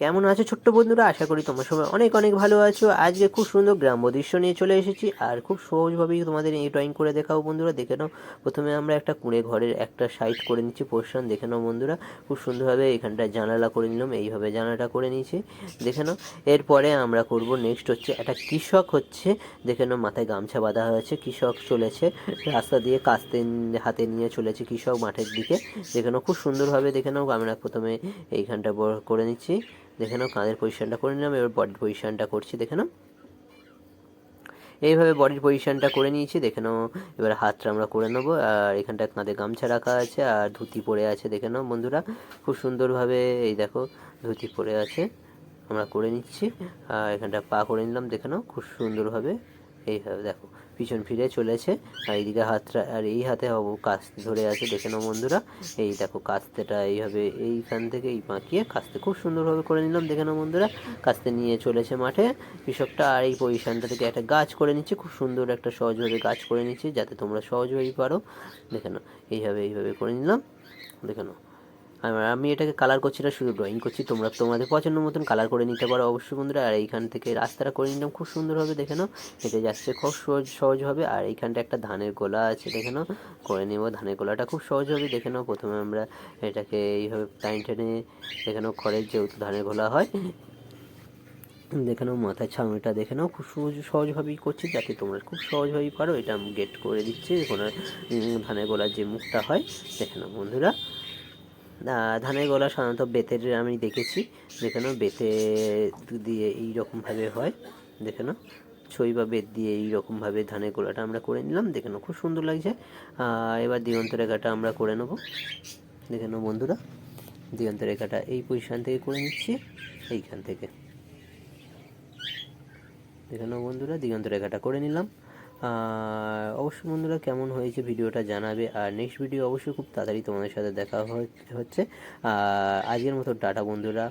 কেমন আছো ছোট্ট বন্ধুরা? আশা করি তোমার সবাই অনেক অনেক ভালো আছো। আজকে খুব সুন্দর গ্রাম্য দৃশ্য নিয়ে চলে এসেছি আর খুব সহজভাবেই তোমাদের এই ড্রয়িং করে দেখাও বন্ধুরা। দেখে নাও, প্রথমে আমরা একটা কুঁড়ে ঘরের একটা সাইড করে নিচ্ছি পোর্শন দেখে নাও বন্ধুরা। খুব সুন্দরভাবে এখানটা জানালা করে নিলাম, এইভাবে জানালাটা করে নিয়েছি, দেখে নাও। এরপরে আমরা করব নেক্সট হচ্ছে একটা কৃষক হচ্ছে, দেখে নাও মাথায় গামছা বাঁধা হয়েছে, কৃষক চলেছে, রাস্তা দিয়ে কাস্তে হাতে নিয়ে চলেছে কৃষক মাঠের দিকে। দেখে নাও, খুব সুন্দরভাবে দেখে নাও, আমরা প্রথমে এইখানটা করে নিচ্ছি। দেখে নাও, কাঁধের পজিশনটা করে নিলাম, এবার বডির পজিশনটা করছি, দেখে নাও। এইভাবে বডির পজিশনটা করে নিয়েছি, দেখে নাও, এবার হাতটা আমরা করে নেব, আর এখানটা কাঁধে গামছা রাখা আছে, আর ধুতি পরে আছে, দেখে নাও বন্ধুরা, খুব সুন্দরভাবে এই দেখো, ধুতি পরে আছে, আমরা করে নিচ্ছি, আর এখানটা পা করে নিলাম, দেখে নাও, খুব সুন্দরভাবে। এইভাবে দেখো, পিছন ফিরে চলেছে, আর এইদিকে হাতটা, আর এই হাতে হব কাস্তে ধরে আছে, দেখে নাও বন্ধুরা, এই দেখো, কাস্তেটা এইভাবে এইখান থেকে এই বাঁকিয়ে কাস্তে খুব সুন্দরভাবে করে নিলাম, দেখে নাও বন্ধুরা, কাস্তে নিয়ে চলেছে মাঠে, কৃষকটা আর এই পজিশনটা থেকে একটা গাছ করে নিচ্ছে, খুব সুন্দর একটা সহজভাবে গাছ করে নিচ্ছে, যাতে তোমরা সহজ সহজভাবেই পারো, দেখে নাও, এইভাবে এইভাবে করে নিলাম, দেখে নাও আমি এটাকে কালার করছি না, শুধু ড্রয়িং করছি। তোমরা তোমাদের পছন্দ মতন কালার করে নিতে পারো অবশ্যই বন্ধুরা। আর এইখান থেকে রাস্তাটা করে নিলাম, খুব সুন্দরভাবে দেখে নাও। হেঁটে যাচ্ছে খুব সহজ সহজভাবে আর এইখানটা একটা ধানের গোলা আছে, দেখে নাও। করে নেব ধানের গোলাটা, খুব সহজভাবে দেখে নাও। প্রথমে আমরা এটাকে এইভাবে টাইম টেনে, দেখে নাও, খড়ের যেহেতু ধানের গোলা হয়, দেখে নাও মাথায় ছাউনিটা, দেখে নাও। খুব সহজ সহজভাবেই করছি, যাতে তোমরা খুব সহজভাবেই পারো। এটা আমি গেট করে দিচ্ছি, ওখানে ধানের গোলার যে মুখটা হয়, দেখে নাও বন্ধুরা। ধানের গোলা সাধারণত বেতের আমি দেখেছি দেখে নাও বেতে দিয়ে এই রকমভাবে হয় দেখে নাও ছই বা বেত দিয়ে এই রকমভাবে ধানের গোলাটা আমরা করে নিলাম দেখে নাও খুব সুন্দর লাগছে। এবার দিগন্ত রেখাটা আমরা করে নেব। দেখে নাও বন্ধুরা দিগন্ত রেখাটা এই পজিশান থেকে করে নিচ্ছি, এইখান থেকে। দেখে নাও বন্ধুরা দিগন্ত রেখাটা করে নিলাম। অবশ্যই বন্ধুরা কেমন হয়েছে ভিডিওটা জানাবে। আর নেক্সট ভিডিও অবশ্যই খুব তাড়াতাড়ি তোমাদের সাথে দেখা হচ্ছে। আজকের মতো টাটা বন্ধুরা।